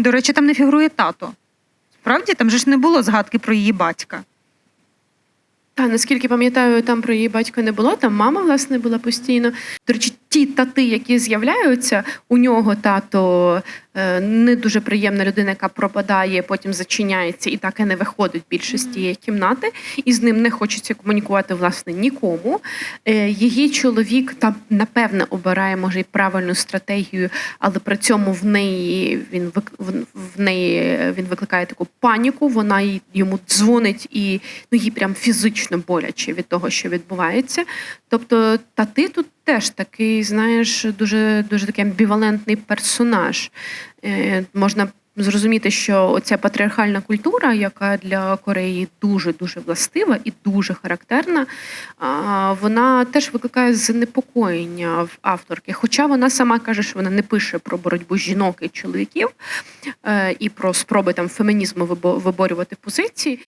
До речі, там не фігурує тато. Справді, там же ж не було згадки про її батька. Та наскільки пам'ятаю, там про її батька не було. Там мама власне була постійно. До речі, ті тати, які з'являються, у нього тато не дуже приємна людина, яка пропадає, потім зачиняється і так і не виходить більше з тієї кімнати, і з ним не хочеться комунікувати власне нікому. Е, її чоловік там напевне обирає може й правильну стратегію, але при цьому в неї він в- в неї він викликає таку паніку. Вона йому дзвонить і ну їй прям фізично боляче від того, що відбувається. Тобто, та ти тут теж такий, знаєш, дуже дуже такий амбівалентний персонаж. Е, можна зрозуміти, що оця патріархальна культура, яка для Кореї дуже дуже властива і дуже характерна, вона теж викликає занепокоєння в авторки. Хоча вона сама каже, що вона не пише про боротьбу жінок і чоловіків е, і про спроби там фемінізму вибо- виборювати позиції.